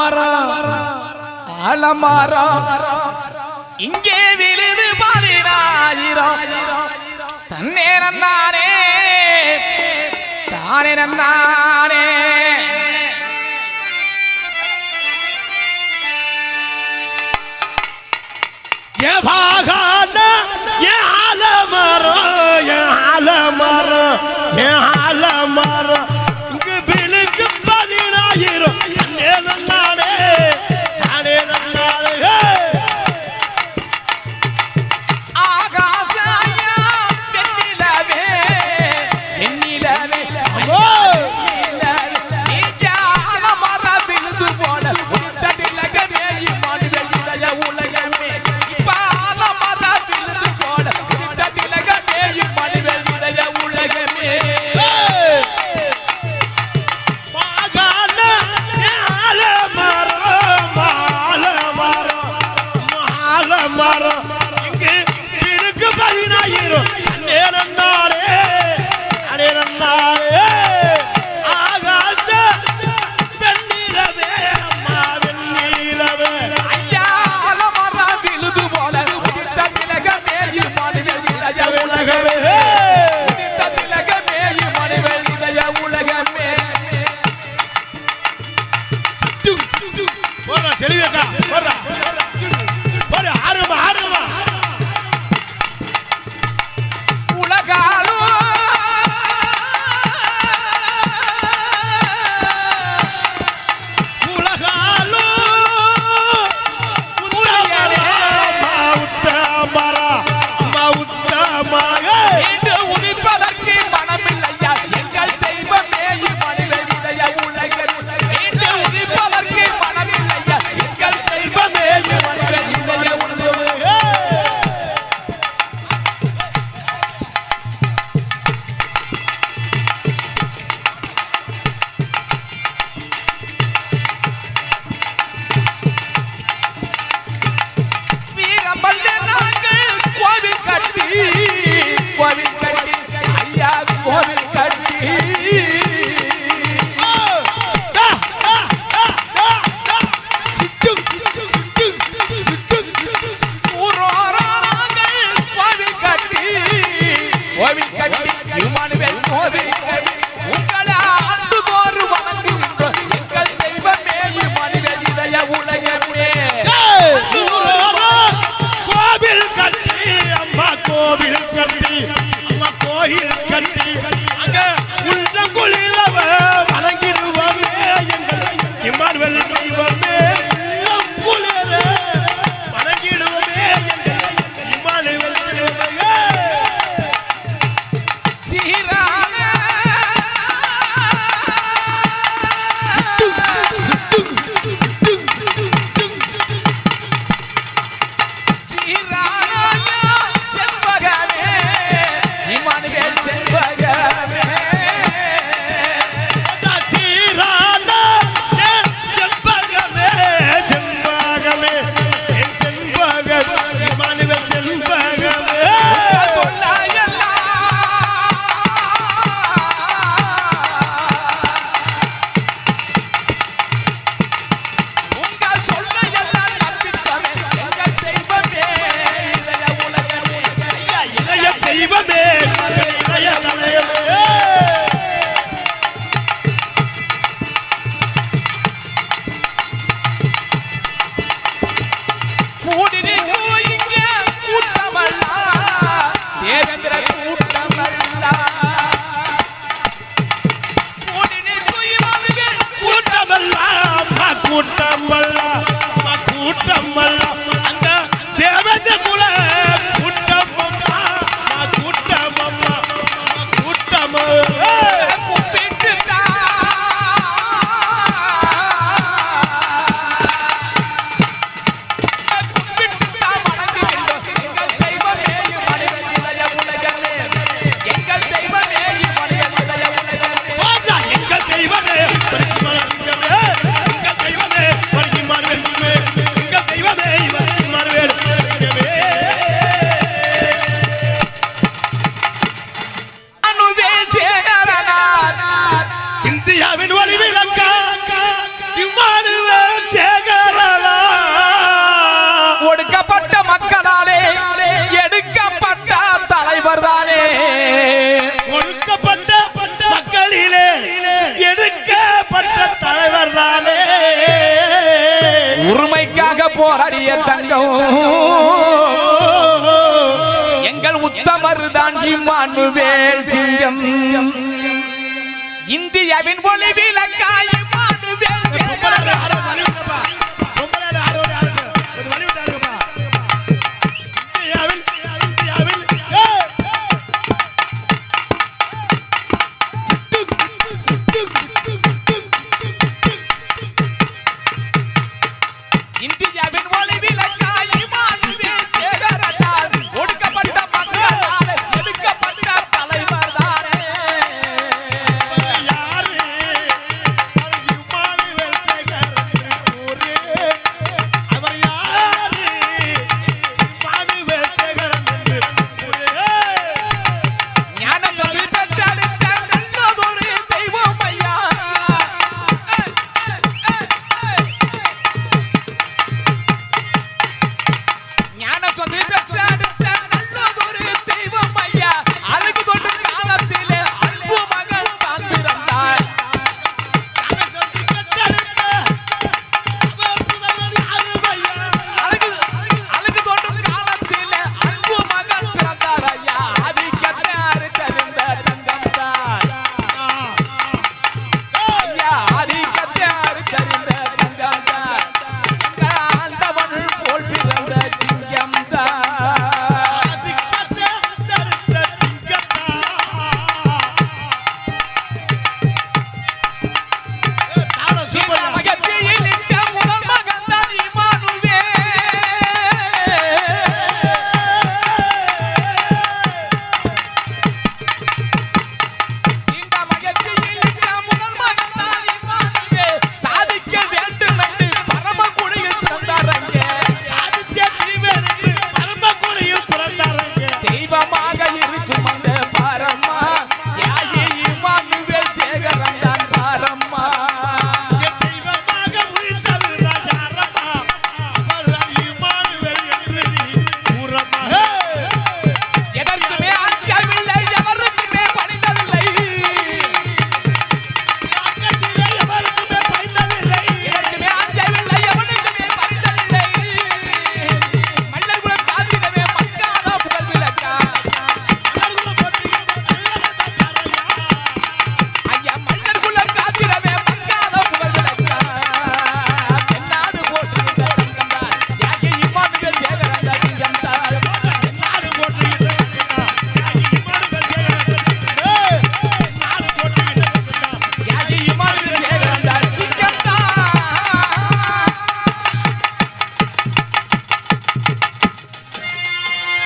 அலமரா அலமரா இங்கே விழுது பதினாயிரம் தன்னே நன்னாரே தானே நன்னாரே ஏ பாகான ஏ ஆலமரம் ஏ சிங்கம் எங்கள் உத்தமர் தான் இம்மானுவேல் சிங்கம். இந்தியாவின் ஒளி விளக்காய் இம்மானுவேல் சிங்கம்.